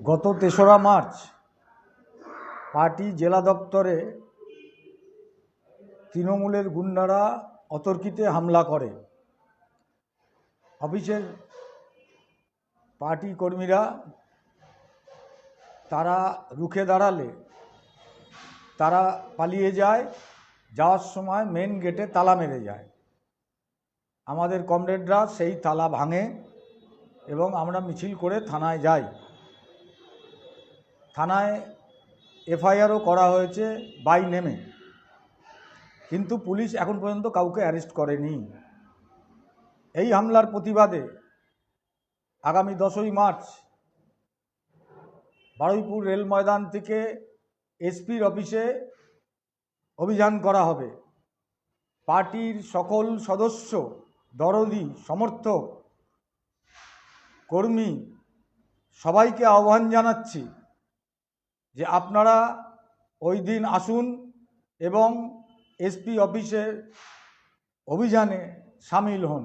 গত তেসরা March party জেলা দপ্তরে তৃণমূলের গুন্ডারা অতর্কিতে হামলা করে। অফিসের পার্টি কর্মীরা, তারা রুখে দাঁড়ালে তারা পালিয়ে যায়, যাওয়ার সময় মেন গেটে তালা মেরে যায়। আমাদের কমরেডরা সেই তালা ভাঙে এবং আমরা মিছিল করে থানায় যাই। থানায় এফআইআরও করা হয়েছে বাই নেমে। কিন্তু পুলিশ এখন পর্যন্ত কাউকে অ্যারেস্ট করেনি। এই হামলার প্রতিবাদে আগামী দশই মার্চ বারুইপুর রেল ময়দান থেকে এসপির অফিসে অভিযান করা হবে। পার্টির সকল সদস্য, দরদি, সমর্থক, কর্মী সবাইকে আহ্বান জানাচ্ছি। যে আপনারা ওই দিন আসুন এবং এসপি অফিসের অভিযানে সামিল হন।